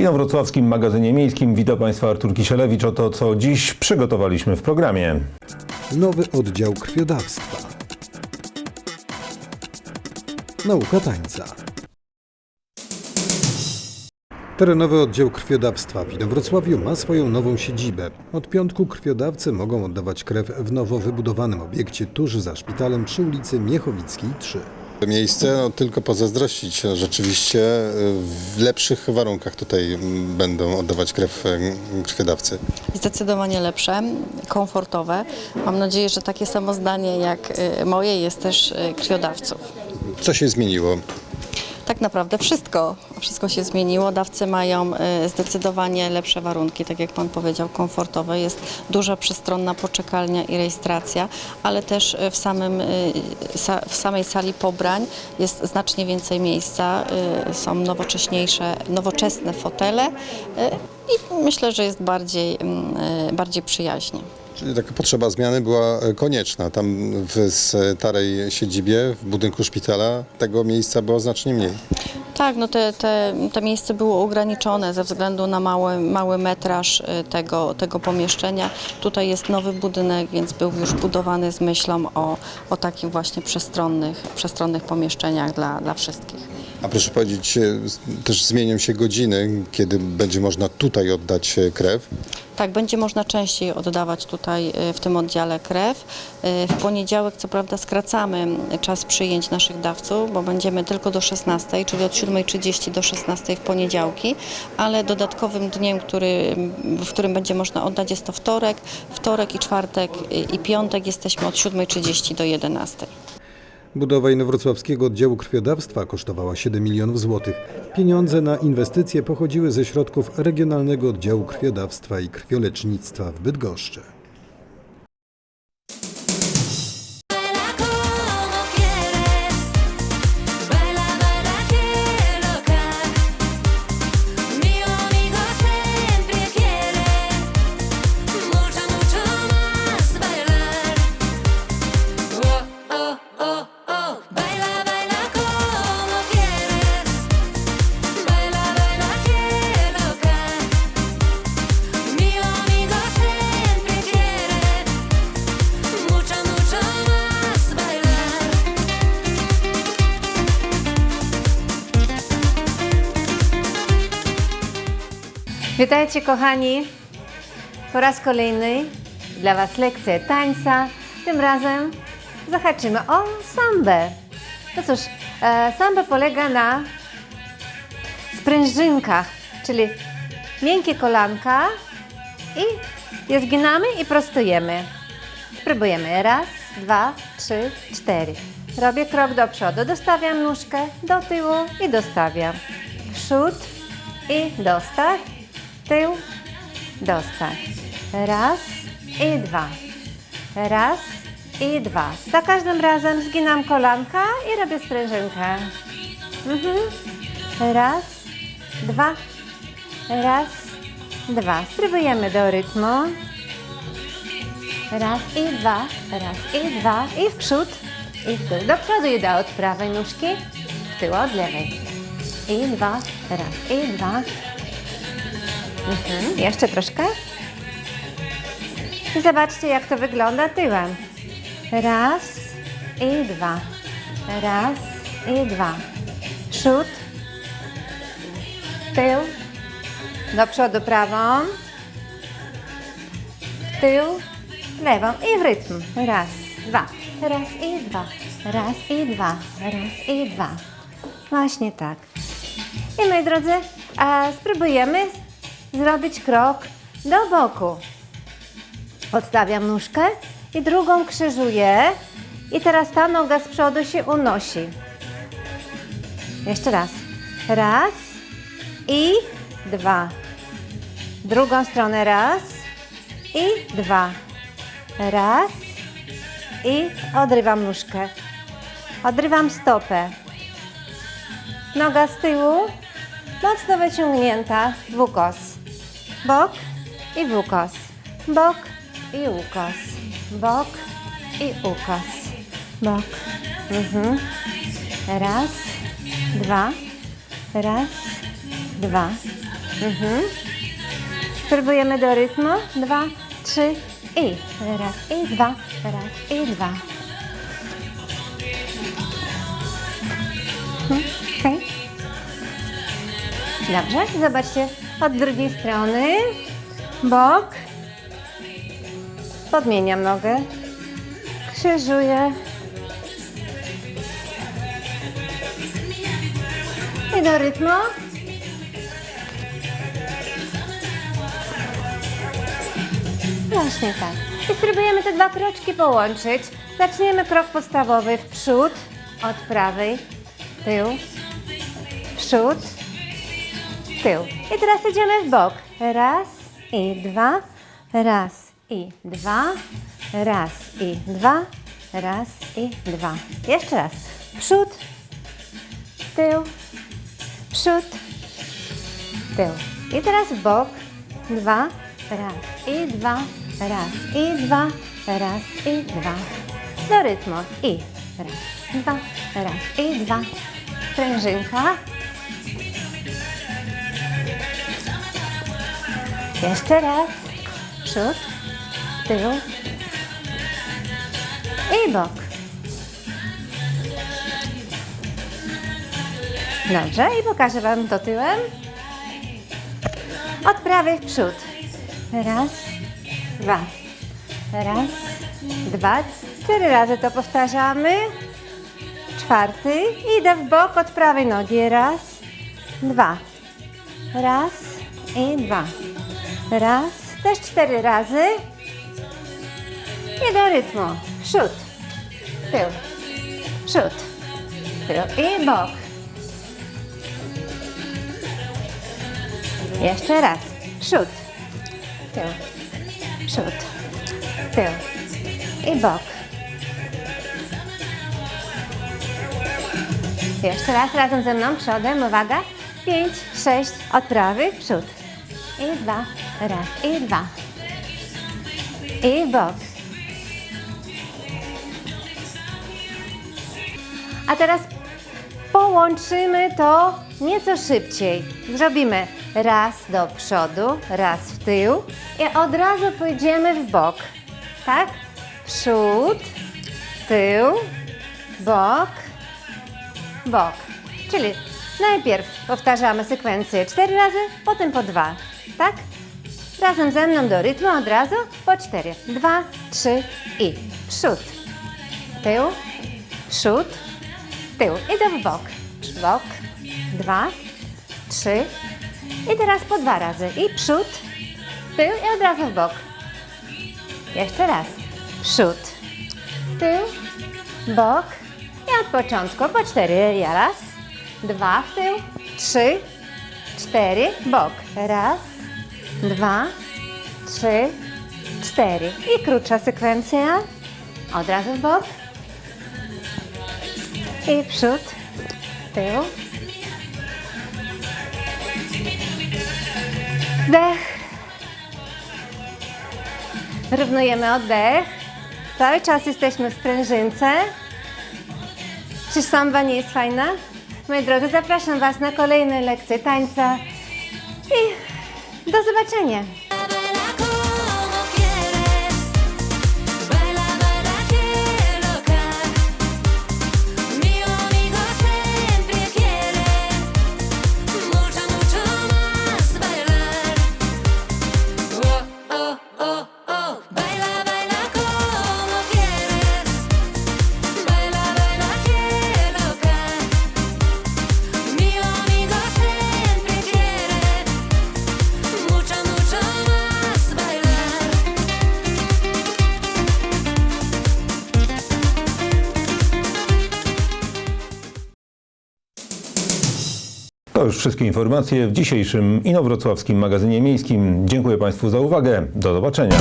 Inowrocławskim magazynie miejskim witam Państwa Artur Kisielewicz. Oto co dziś przygotowaliśmy w programie. Nowy oddział krwiodawstwa. Nauka tańca. Terenowy oddział krwiodawstwa w Inowrocławiu ma swoją nową siedzibę. Od piątku krwiodawcy mogą oddawać krew w nowo wybudowanym obiekcie tuż za szpitalem przy ulicy Miechowickiej 3. Miejsce no, tylko pozazdrościć. Rzeczywiście y, w lepszych warunkach tutaj mm, będą oddawać krew y, krwiodawcy. Zdecydowanie lepsze, komfortowe. Mam nadzieję, że takie samo zdanie jak y, moje jest też krwiodawców. Co się zmieniło? Tak naprawdę wszystko, wszystko się zmieniło. Dawcy mają y, zdecydowanie lepsze warunki, tak jak Pan powiedział, komfortowe. Jest duża przestronna poczekalnia i rejestracja, ale też y, w, samym, y, w samej sali pobrań jest znacznie więcej miejsca. Są nowocześniejsze, nowoczesne fotele i myślę, że jest bardziej, mm, bardziej przyjaźnie. Czyli taka potrzeba zmiany była y, konieczna. Tam w starej siedzibie, w budynku szpitala, tego miejsca było znacznie mniej. Tak, no te, te, te miejsce było ograniczone ze względu na mały, mały metraż y, tego, tego pomieszczenia. Tutaj jest nowy budynek, więc był już budowany z myślą o, o takich właśnie przestronnych, przestronnych pomieszczeniach dla, dla wszystkich. A proszę powiedzieć, z- też zmienią się godziny, kiedy będzie można tutaj oddać krew. Tak, będzie można częściej oddawać tutaj y, w tym oddziale krew. Y, W poniedziałek co prawda skracamy czas przyjęć naszych dawców, bo będziemy tylko do 16, czyli od 7.30 do 16 w poniedziałki, ale dodatkowym dniem, który, w którym będzie można oddać jest to wtorek. Wtorek i czwartek y, i piątek jesteśmy od 7.30 do 11. Budowa inowrocławskiego oddziału krwiodawstwa kosztowała 7 milionów złotych. Pieniądze na inwestycje pochodziły ze środków Regionalnego Oddziału Krwiodawstwa i Krwiolecznictwa w Bydgoszczy. Witajcie kochani. Po raz kolejny dla Was lekcja tańca. Tym razem zahaczymy o sambę. No cóż, e, samba polega na sprężynkach, czyli miękkie kolanka i je zginamy i prostujemy. Spróbujemy. Raz, dwa, trzy, cztery. Robię krok do przodu. Dostawiam nóżkę do tyłu i dostawiam. Przód i dostaw. Tył, dostaw. Raz i dwa. Raz i dwa. Za każdym razem zginam kolanka i robię sprężynkę. Mhm. Raz, dwa. Raz, dwa. Spróbujemy do rytmu. Raz i dwa, raz i dwa i w przód i w tył. Do przodu idę od prawej nóżki, w tył od lewej. I dwa, raz i dwa. Mhm. Jeszcze troszkę. I zobaczcie jak to wygląda tyłem. Raz i dwa. Raz i dwa. Przód. Tył. Do przodu prawą tył, lewą i w rytm. Raz, dwa, raz i dwa, raz i dwa, raz i dwa. Właśnie tak. I moi drodzy, spróbujemy zrobić krok do boku. Odstawiam nóżkę i drugą krzyżuję. I teraz ta noga z przodu się unosi. Jeszcze raz. Raz i dwa. Drugą stronę raz i dwa. Raz i odrywam nóżkę. Odrywam stopę. Noga z tyłu, mocno wyciągnięta w ukos. Bok i w ukos. Bok i ukos. Bok i ukos. Bok. Mhm. Raz, dwa, raz, dwa, Spróbujemy do rytmu. Dwa, trzy i raz i dwa, raz i dwa. Mhm. Dobrze, zobaczcie od drugiej strony. Bok. Podmieniam nogę. Krzyżuję. I do rytmu. Właśnie tak. I spróbujemy te dwa kroczki połączyć. Zaczniemy krok podstawowy w przód, od prawej, tył, przód, tył. I teraz idziemy w bok. Raz i dwa, raz i dwa, raz i dwa, raz i dwa. Jeszcze raz. Przód, tył, przód, tył. I teraz w bok. Dwa, raz i dwa, raz i dwa, raz i dwa. Do rytmu. I raz, dwa, raz i dwa. Sprężynka. Jeszcze raz. Przód, tył i bok. Dobrze, i pokażę Wam to tyłem. Od prawej w przód. Raz, dwa. Raz, dwa. Cztery razy to powtarzamy. Czwarty. Idę w bok od prawej nogi. Raz, dwa. Raz i dwa. Raz. Też cztery razy. I do rytmu. Przód, tył, przód, tył i bok. Jeszcze raz. Przód. Tył. Przód. Tył. I bok. Jeszcze raz razem ze mną przodem. Uwaga. Pięć, sześć. Od prawych. Przód. I dwa. Raz. I dwa. I bok. A teraz połączymy to nieco szybciej. Zrobimy raz do przodu, raz w tył i od razu pójdziemy w bok. Tak? Przód, tył, bok, bok. Czyli najpierw powtarzamy sekwencję cztery razy, potem po dwa. Tak? Razem ze mną do rytmu od razu po cztery. Dwa, trzy i przód, tył, przód, tył. Idę w bok. Bok. Dwa, trzy. I teraz po dwa razy. I przód, tył i od razu w bok. Jeszcze raz. Przód, tył, bok. I od początku po cztery. Ja raz, dwa w tył, trzy, cztery, bok. Raz, dwa, trzy, cztery. I krótsza sekwencja. Od razu w bok. I przód, tył. Wdech. Równujemy oddech. Cały czas jesteśmy w sprężynce. Czy samba nie jest fajna? Moi drodzy, zapraszam Was na kolejne lekcje tańca i do zobaczenia. wszystkie informacje w dzisiejszym Inowrocławskim Magazynie Miejskim. Dziękuję Państwu za uwagę. Do zobaczenia.